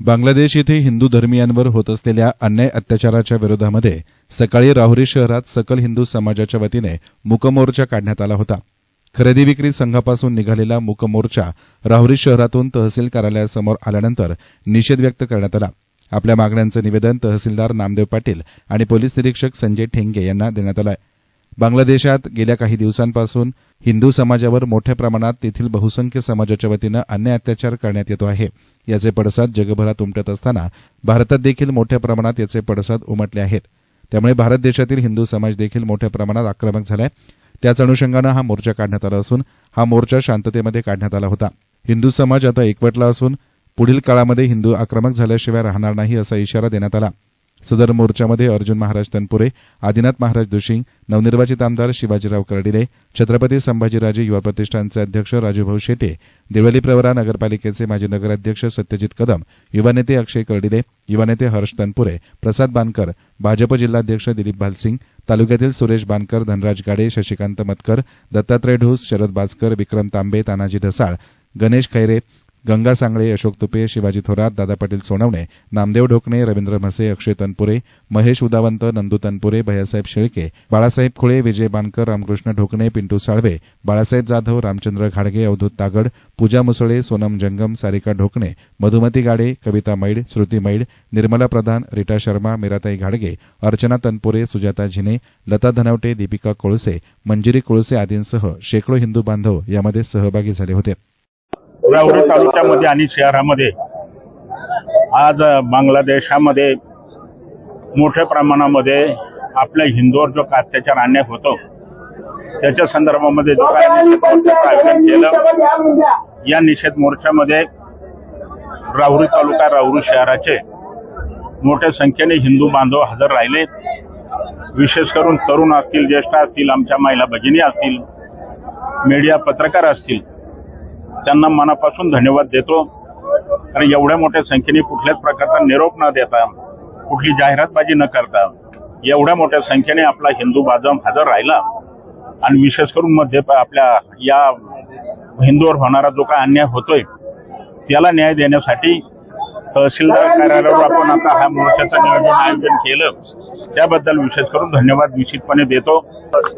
बांगलादेश येथे हिंदू धर्मियांवर होत असलेल्या अन्याय अत्याचाराच्या विरोधामध्ये सकाळी राहुरी शहरात सकल हिंदू समाजाच्या वतीने मुकमोर्चा काढण्यात आला होता. खरेदी विक्री संघापासून निघालेला मुकमोर्चा राहुरी शहरातून तहसील कार्यालयासमोर आल्यानंतर निषेध व्यक्त करण्यात आला. आपल्या मागण्यांचं निवेदन तहसीलदार नामदेव पाटील आणि पोलीस निरीक्षक संजय ठेंगे यांना देण्यात आलं आहे बांगलादेशात गेल्या काही दिवसांपासून हिंदू समाजावर मोठ्या प्रमाणात तेथील बहुसंख्य समाजाच्या वतीनं अन्याय अत्याचार करण्यात येतो आहे. याचे पडसाद जगभरात उमटत असताना भारतात देखील मोठ्या प्रमाणात याचे पडसाद उमटले आहेत. त्यामुळे भारत देशातील हिंदू समाज देखील मोठ्या प्रमाणात आक्रमक झालाय. त्याच अनुषंगानं हा मोर्चा काढण्यात आला असून हा मोर्चा शांततेमध्ये काढण्यात आला होता. हिंदू समाज आता एकवटला असून पुढील काळामध्ये हिंदू आक्रमक झाल्याशिवाय राहणार नाही असा इशारा देण्यात आला. सदर मोर्चामध्ये अर्जुन महाराज तनपुरे आदिनाथ महाराज दुशिंग नवनिर्वाचित आमदार शिवाजीराव कर्डिले छत्रपती संभाजीराजे युवा प्रतिष्ठानचे अध्यक्ष राजूभाऊ शेटे देवली प्रवरा नगरपालिकेचे माजी नगराध्यक्ष सत्यजित कदम युवा नेते अक्षय कर्डिले युवा नेते हर्ष तनपुरे प्रसाद बानकर भाजप जिल्हाध्यक्ष दिलीप भालसिंग तालुक्यातील सुरेश बानकर धनराज गाडे शशिकांत मतकर दत्तात्रय ढोस शरद बाजकर विक्रम तांबे तानाजी ढसाळ गणेश खैरे गंगा सांगळे अशोक तुपे शिवाजी थोरात दादा पाटील सोनवणे नामदेव ढोकणे रवींद्र म्हसे अक्षय तनपुरे महेश उदावंत नंदू तनपुरे भैयासाहेब शेळके बाळासाहेब खुळे विजय बानकर रामकृष्ण ढोकणे पिंटू साळवे बाळासाहेब जाधव रामचंद्र घाडगे अवधूत तागड पूजा मुसळे सोनम जंगम सारिका ढोकणे मधुमती गाडे कविता मैड श्रुती मैड निर्मला प्रधान रीटा शर्मा मीराताई घाडगे अर्चना तनपुरे सुजाता झिने लता धनवटे दीपिका कोळसे मंजिरी कोळसे आदींसह शेकडो हिंदू बांधव यामध्ये सहभागी झाले होते. राहुरी तालुक्यामध्ये आणि शहरामध्ये आज बांगलादेशामध्ये मोठ्या प्रमाणामध्ये आपल्या हिंदूवर जो काय अत्याचार अन्याय होतो त्याच्या संदर्भामध्ये जो आयोजन केलं या निषेध मोर्चामध्ये राहुरी तालुका राहुरी शहराचे मोठ्या संख्येने हिंदू बांधव हजर राहिले. विशेष करून तरुण असतील ज्येष्ठ असतील आमच्या महिला भगिनी असतील मीडिया पत्रकार असतील त्यांना मनापासून धन्यवाद देतो. कारण एवढ्या मोठ्या संख्येने कुठल्याच प्रकारचा निरोप न देता कुठली जाहिरातबाजी न करता एवढ्या मोठ्या संख्येने आपला हिंदू बांधव हजर राहिला. आणि विशेष करून मध्ये आपल्या या हिंदूवर होणारा जो काय अन्याय होतोय त्याला न्याय देण्यासाठी तहसीलदार कार्यालयावर आपण आता हा मोर्चाचं नियोजन आयोजन केलं. त्याबद्दल विशेष करून धन्यवाद निश्चितपणे देतो.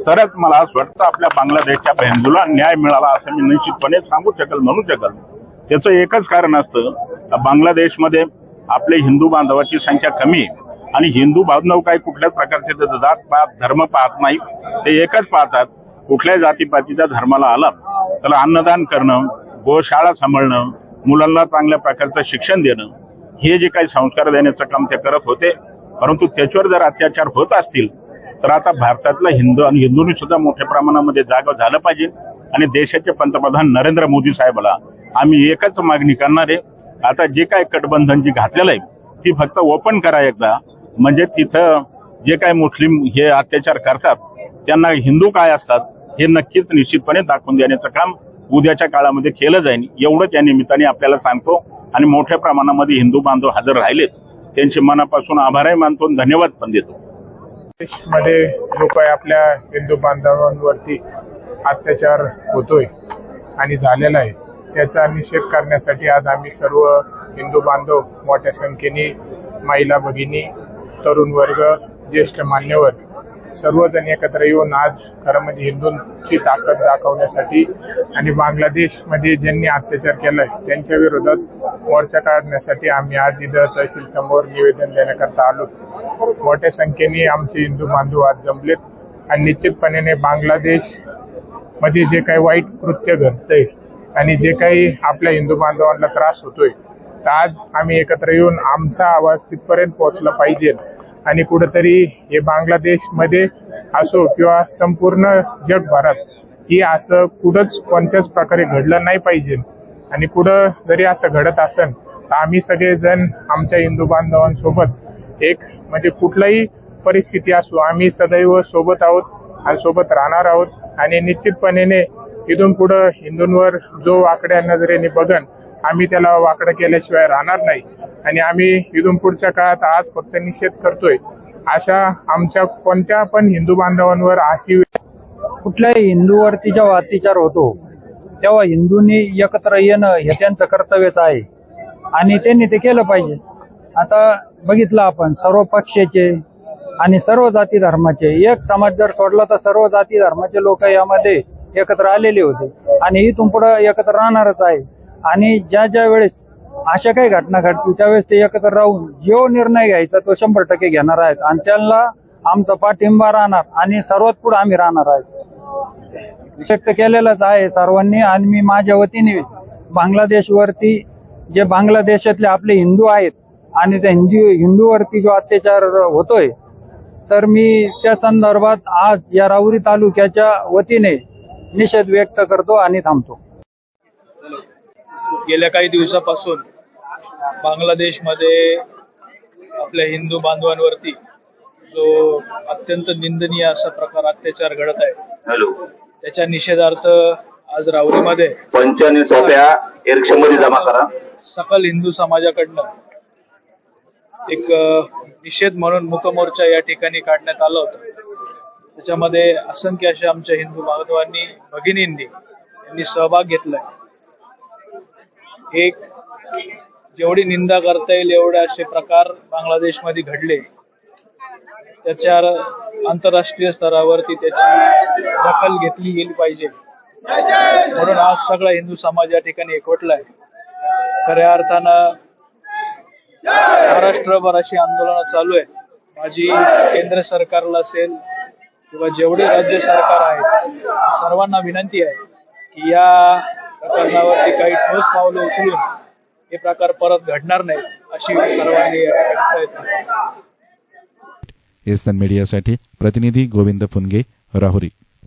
तरच मला असं वाटतं आपल्या बांगलादेशच्या हिंदूला न्याय मिळाला असं मी निश्चितपणे सांगू शकेल म्हणू शकेल. त्याचं एकच कारण असतं बांगलादेशमध्ये आपले हिंदू बांधवाची संख्या कमी आहे. आणि हिंदू बांधव काही कुठल्याच प्रकारचे जात पात धर्म पाहत नाही. ते एकच पाहतात कुठल्याही जातीपातीच्या धर्माला आला. त्याला अन्नदान करणं गोशाळा सांभाळणं मुलांना चांगल्या प्रकारचं शिक्षण देणं हे जे काही संस्कार देण्याचं काम ते करत होते. परंतु त्याच्यावर जर अत्याचार होत असतील तर आता भारतातला हिंदू आणि हिंदूंनी सुद्धा मोठ्या प्रमाणामध्ये जागा झालं पाहिजे. आणि देशाचे पंतप्रधान नरेंद्र मोदी साहेबाला आम्ही एकच मागणी करणार आहे. आता जे काय कटबंधन जी घातलेलं आहे ती फक्त ओपन करा एकदा. म्हणजे तिथं जे काय मुस्लिम हे अत्याचार करतात त्यांना हिंदू काय असतात हे नक्कीच निश्चितपणे दाखवून देण्याचं काम उद्याच्या काळामध्ये केलं जाईल एवढंच या निमित्ताने आपल्याला सांगतो. आणि मोठ्या प्रमाणामध्ये हिंदू बांधव हजर राहिलेत. त्यांचे मनापासून आभारही मानतो आणि धन्यवाद पण देतो. मध्ये लोक आपल्या हिंदू बांधवांवरती अत्याचार होतोय आणि झालेला आहे. त्याचा निषेध करण्यासाठी आज आम्ही सर्व हिंदू बांधव मोठ्या संख्येने महिला भगिनी तरुण वर्ग ज्येष्ठ मान्यवर सर्वजण एकत्र येऊन आज खरं म्हणजे हिंदूंची ताकद दाखवण्यासाठी आणि बांगलादेशमध्ये ज्यांनी अत्याचार केलाय त्यांच्या विरोधात मोर्चा काढण्यासाठी आम्ही आज इथं तहसील समोर निवेदन देण्याकरता आलो. मोठ्या संख्येने आमचे हिंदू बांधव आज जमलेत आणि निश्चितपणे बांगलादेशमध्ये जे काही वाईट कृत्य घडतंय आणि जे काही आपल्या हिंदू बांधवांना त्रास होतोय तर आज आम्ही एकत्र येऊन आमचा आवाज तिथपर्यंत पोहोचला पाहिजे. आणि कुठंतरी हे बांगलादेशमध्ये असो किंवा संपूर्ण जगभरात ही असं कुठंच कोणत्याच प्रकारे घडलं नाही पाहिजे. आणि कुठं जरी असं घडत असेल तर आम्ही सगळेजण आमच्या हिंदू बांधवांसोबत एक म्हणजे कुठलाही परिस्थिती असो आम्ही सदैव सोबत आहोत आणि सोबत राहणार आहोत. आणि निश्चितपणे इथून पुढं हिंदूंवर जो वाकड्या नजरेने बघन आम्ही त्याला वाकडं केल्याशिवाय राहणार नाही. आणि आम्ही इथून पुढच्या काळात आज फक्त निषेध करतोय. अशा आमच्या कोणत्या पण हिंदू बांधवांवर अशी कुठल्याही हिंदूवरती जेव्हा अत्याचार होतो तेव्हा हिंदूंनी एकत्र येणं हे त्यांचं कर्तव्यच आहे. आणि त्यांनी ते केलं पाहिजे. आता बघितलं आपण सर्व पक्षाचे आणि सर्व जाती धर्माचे एक समाज जर सोडला तर सर्व जाती धर्माचे लोक यामध्ये एकत्र आलेले होते. आणि इथून पुढे एकत्र राहणारच आहे. आणि ज्या ज्या वेळेस अशा काही घटना घडतील त्यावेळेस ते एकत्र राहून जो निर्णय घ्यायचा तो शंभर टक्के घेणार आहेत. आणि त्यांना आमचा पाठिंबा राहणार आणि सर्वात पुढे आम्ही राहणार आहेत. व्यक्त केलेलंच आहे सर्वांनी आणि मी माझ्या वतीने बांगलादेशवरती जे बांगलादेशातले आपले हिंदू आहेत आणि त्या हिंदू हिंदूवरती जो अत्याचार होतोय तर मी त्या संदर्भात आज या राहुरी तालुक्याच्या वतीने निषेध व्यक्त करतो आणि थांबतो. गेल्या काही दिवसापासून बांगलादेशमध्ये आपल्या हिंदू बांधवांवरती जो अत्यंत निंदनीय असा प्रकार अत्याचार घडत आहे. हॅलो. त्याच्या निषेधार्थ आज राहुरीमध्ये पंच्याण्णव सोप्या एरक्षणमध्ये जमा करा. सकल हिंदू समाजाकडनं एक अ, निषेध म्हणून मुकमोर्चा या ठिकाणी काढण्यात आला होता. त्याच्यामध्ये असंख्य अशा आमच्या हिंदू बांधवांनी भगिनींनी यांनी सहभाग घेतलाय. एक जेवढी निंदा करता येईल एवढे असे प्रकार बांगलादेशमध्ये घडले. त्याच्यावर आंतरराष्ट्रीय स्तरावरती त्याची दखल घेतली गेली पाहिजे. म्हणून आज सगळा हिंदू समाज या ठिकाणी एकवटलाय. खऱ्या अर्थानं महाराष्ट्रभर अशी आंदोलनं चालू आहे माझी केंद्र सरकारला असेल किंवा जेवढे राज्य सरकार आहेत सर्वांना विनंती आहे की या प्रकरणावरती काही ठोस पावलं उचलून हे प्रकार परत घडणार नाही अशी सर्वांनी प्रयत्न एसन मीडियासाठी प्रतिनिधी गोविंद फुनगे राहुरी.